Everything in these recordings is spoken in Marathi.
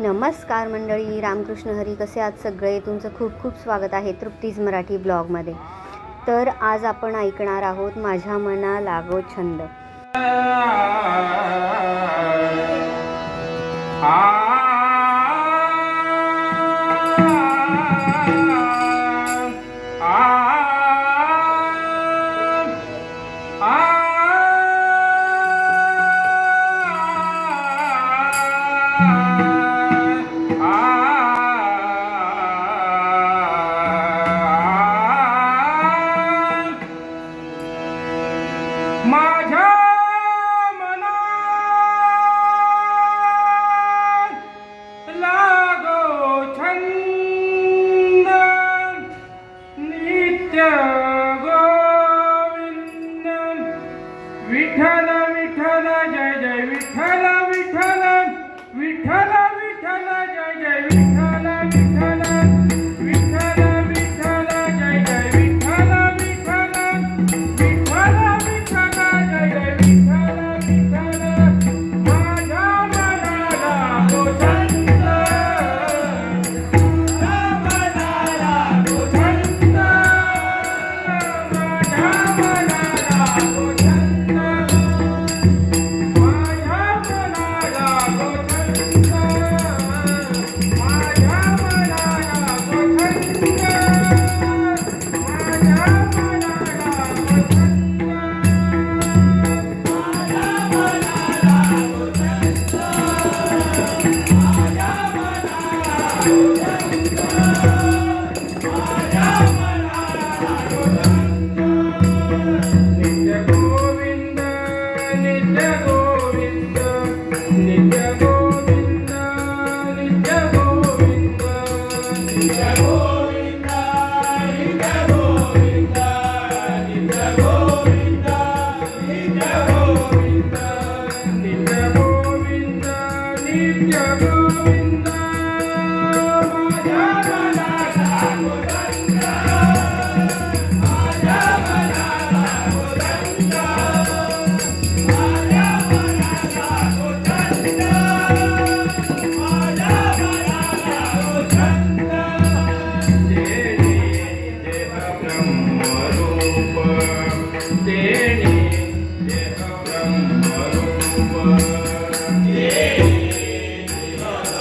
नमस्कार मंडळी रामकृष्ण हरी कसे आज सगळे तुमचं खूप खूप स्वागत आहे तृप्तीज मराठी ब्लॉगमध्ये तर आज आपण ऐकणार आहोत माझ्या मना लागो छंद माझ्या लागो छंद नित्य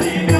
Nick Nick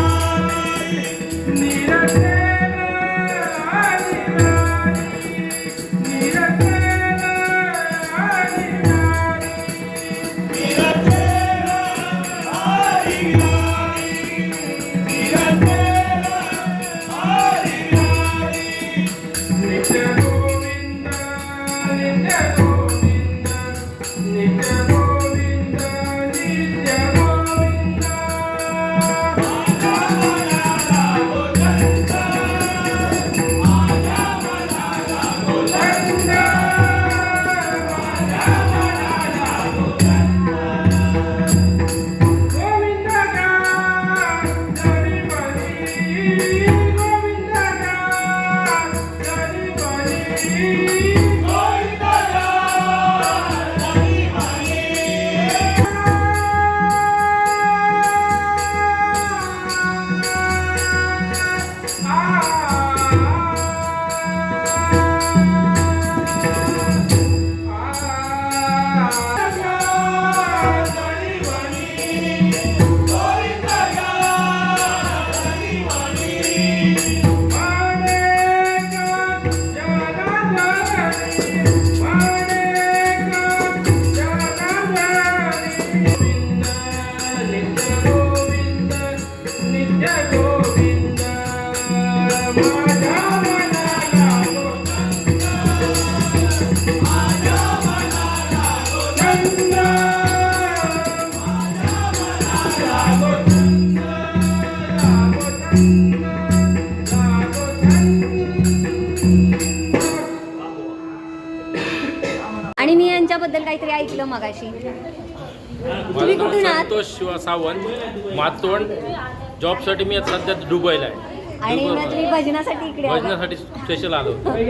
मी यांच्याबद्दल काहीतरी ऐकलं मगाशी तुम्ही कुठून आहात संतोष शिवा सावंत मातोंड साठी मी आता सध्या दुबईला आहे आणि मग भजनासाठी इकडे भजनासाठी स्पेशल आलो